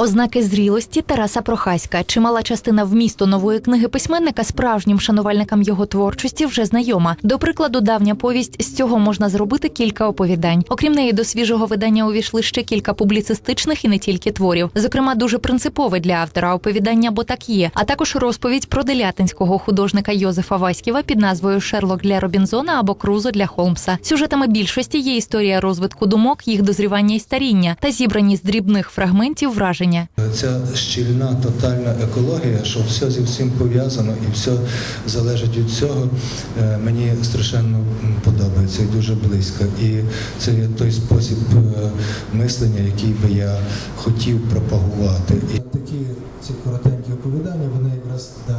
Ознаки зрілості Тараса Прохаська. Чимала частина вмісту нової книги письменника справжнім шанувальникам його творчості вже знайома. До прикладу, давня повість з цього можна зробити кілька оповідань. Окрім неї, до свіжого видання увійшли ще кілька публіцистичних і не тільки творів. Зокрема, дуже принципове для автора оповідання «Бо так є, а також розповідь про делятинського художника Йозефа Васьківа під назвою Шерлок для Робінзона або Крузо для Холмса. Сюжетами більшості є історія розвитку думок, їх дозрівання і старіння та зібрані з дрібних фрагментів враження. Ця щільна тотальна екологія, що все зі всім пов'язано і все залежить від цього, е, мені страшенно подобається і дуже близько. І це є той спосіб е, мислення, який би я хотів пропагувати. І такі ці коротенькі оповідання, вони якраз такій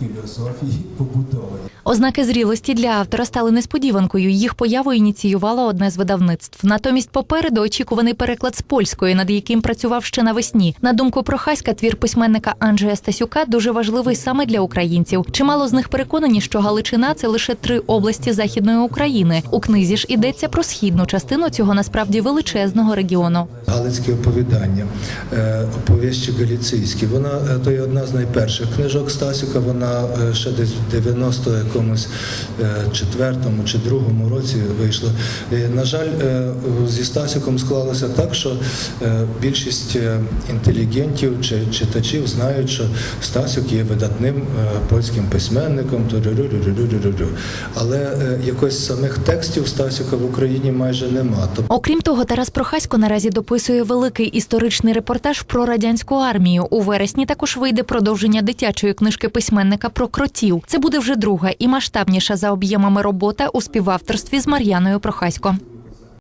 філософії побудовані. Ознаки зрілості для автора стали несподіванкою. Їх появу ініціювало одне з видавництв. Натомість попереду очікуваний переклад з польської, над яким працював ще навесні. На думку Прохаська, твір письменника Анджея Стасюка дуже важливий саме для українців. Чимало з них переконані, що Галичина це лише три області західної України. У книзі ж йдеться про східну частину цього насправді величезного регіону. Галицькі оповідання, е, оповіщі галіцийські. Вона е, то є одна з найперших книжок Стасюка. Вона е, ще десь в 90 якомусь четвертому чи другому році вийшла. Е, На жаль, зі Стасюком склалося так, що більшість інтелігентів чи читачів знають, що Стасюк є видатним польським письменником. Але якось самих текстів Стасюка в Україні майже нема. Окрім того, Тарас Прохасько наразі дописує великий історичний репортаж про радянську армію. У вересні також вийде продовження дитячої книжки письменника про кротів. Це буде вже друга і масштабніша за об'ємами робота у співавторстві з Мар'яною Прохасько.